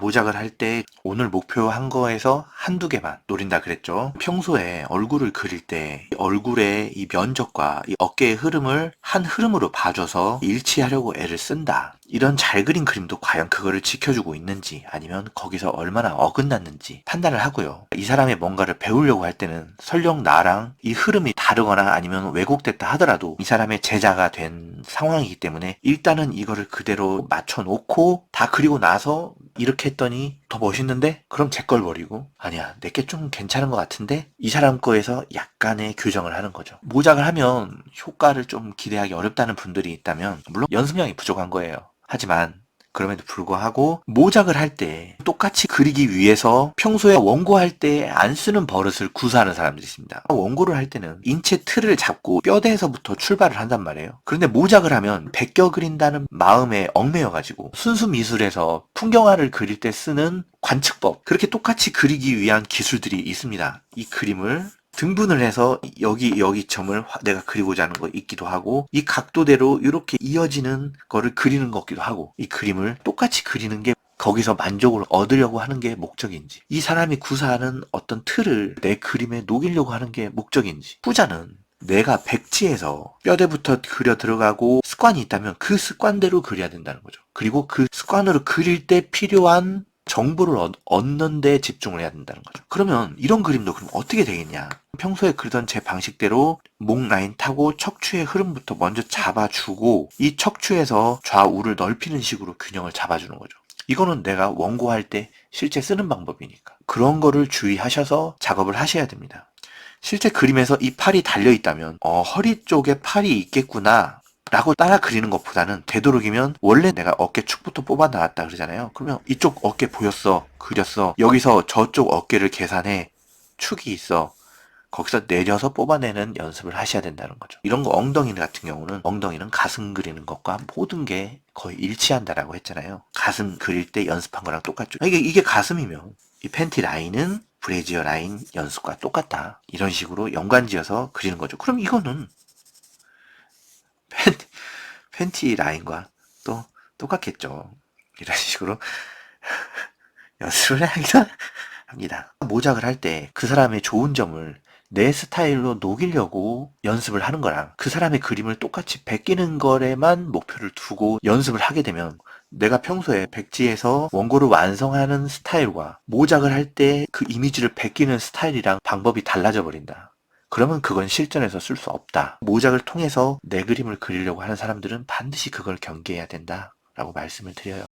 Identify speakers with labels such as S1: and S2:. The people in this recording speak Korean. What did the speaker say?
S1: 모작을 할 때 오늘 목표한 거에서 한두 개만 노린다 그랬죠. 평소에 얼굴을 그릴 때 얼굴의 이 면적과 이 어깨의 흐름을 한 흐름으로 봐줘서 일치하려고 애를 쓴다. 이런 잘 그린 그림도 과연 그거를 지켜주고 있는지 아니면 거기서 얼마나 어긋났는지 판단을 하고요. 이 사람의 뭔가를 배우려고 할 때는 설령 나랑 이 흐름이 다르거나 아니면 왜곡됐다 하더라도 이 사람의 제자가 된 상황이기 때문에 일단은 이거를 그대로 맞춰놓고 다 그리고 나서 이렇게 했더니 더 멋있는데? 그럼 제 걸 버리고? 아니야 내 게 좀 괜찮은 것 같은데? 이 사람 거에서 약간의 교정을 하는 거죠. 모작을 하면 효과를 좀 기대하기 어렵다는 분들이 있다면 물론 연습량이 부족한 거예요. 하지만 그럼에도 불구하고 모작을 할 때 똑같이 그리기 위해서 평소에 원고할 때 안 쓰는 버릇을 구사하는 사람들이 있습니다. 원고를 할 때는 인체 틀을 잡고 뼈대에서부터 출발을 한단 말이에요. 그런데 모작을 하면 베껴 그린다는 마음에 얽매여가지고 순수 미술에서 풍경화를 그릴 때 쓰는 관측법 그렇게 똑같이 그리기 위한 기술들이 있습니다. 이 그림을 등분을 해서 여기 여기 점을 화- 내가 그리고자 하는 거 있기도 하고 이 각도대로 이렇게 이어지는 거를 그리는 것 같기도 하고 이 그림을 똑같이 그리는 게 거기서 만족을 얻으려고 하는 게 목적인지 이 사람이 구사하는 어떤 틀을 내 그림에 녹이려고 하는 게 목적인지 후자는 내가 백지에서 뼈대부터 그려 들어가고 습관이 있다면 그 습관대로 그려야 된다는 거죠. 그리고 그 습관으로 그릴 때 필요한 정보를 얻- 얻는 데 집중을 해야 된다는 거죠. 그러면 이런 그림도 그럼 어떻게 되겠냐? 평소에 그리던 제 방식대로 목 라인 타고 척추의 흐름부터 먼저 잡아주고 이 척추에서 좌우를 넓히는 식으로 균형을 잡아주는 거죠. 이거는 내가 원고할 때 실제 쓰는 방법이니까. 그런 거를 주의하셔서 작업을 하셔야 됩니다. 실제 그림에서 이 팔이 달려 있다면 어, 허리 쪽에 팔이 있겠구나 라고 따라 그리는 것보다는 되도록이면 원래 내가 어깨 축부터 뽑아 나왔다 그러잖아요. 그러면 이쪽 어깨 보였어. 그렸어. 여기서 저쪽 어깨를 계산해. 축이 있어. 거기서 내려서 뽑아내는 연습을 하셔야 된다는 거죠. 이런 거 엉덩이 같은 경우는 엉덩이는 가슴 그리는 것과 모든 게 거의 일치한다라고 했잖아요. 가슴 그릴 때 연습한 거랑 똑같죠. 이게, 이게 가슴이면 이 팬티 라인은 브래지어 라인 연습과 똑같다. 이런 식으로 연관지어서 그리는 거죠. 그럼 이거는 팬티, 팬티 라인과 또 똑같겠죠. 이런 식으로 연습을 하기도 합니다. 모작을 할 때 그 사람의 좋은 점을 내 스타일로 녹이려고 연습을 하는 거랑 그 사람의 그림을 똑같이 베끼는 거에만 목표를 두고 연습을 하게 되면 내가 평소에 백지에서 원고를 완성하는 스타일과 모작을 할 때 그 이미지를 베끼는 스타일이랑 방법이 달라져 버린다. 그러면 그건 실전에서 쓸 수 없다. 모작을 통해서 내 그림을 그리려고 하는 사람들은 반드시 그걸 경계해야 된다. 라고 말씀을 드려요.